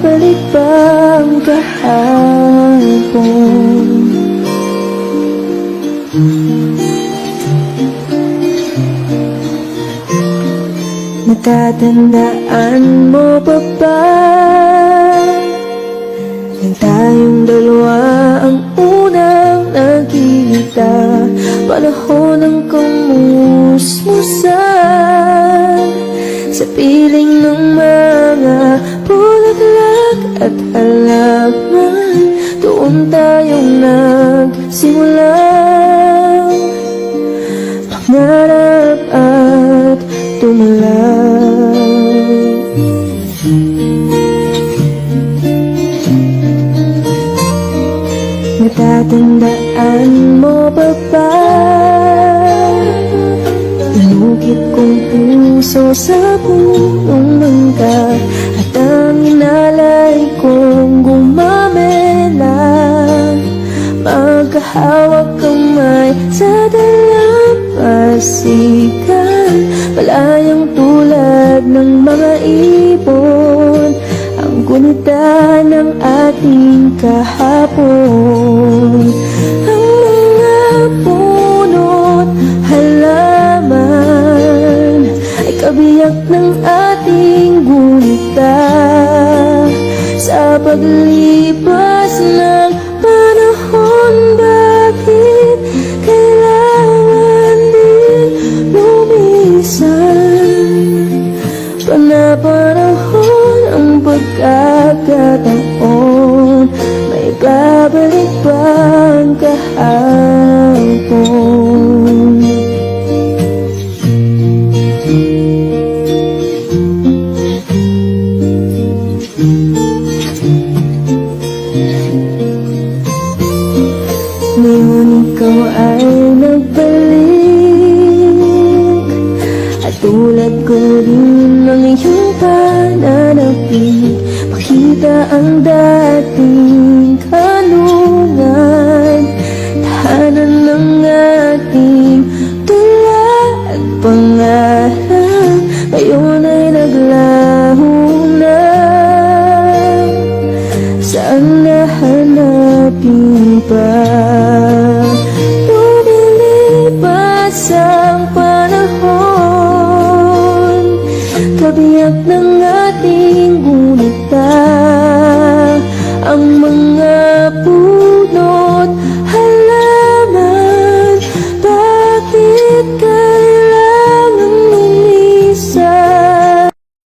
Babalik bang kahapon? Natatandaan mo pa ba Nang tayong dalawa ang unang nakita Panahon ng kamusmusan Sa piling ng mga Doon tayong nagsimulang Pangarap at tumalab Natatandaan mo ba ba? Inukit kong puso sa punong mangga Magkahawak kamay sa dalampasigan Malayang tulad ng mga ibon Ang gunita ng ating kahapon. Ang mga puno't halaman Ay kabiyak ng ating gunita Sa paglipas ng Makita ang dating kanungan Tahanan ng ating tula at pangarap. Ngayon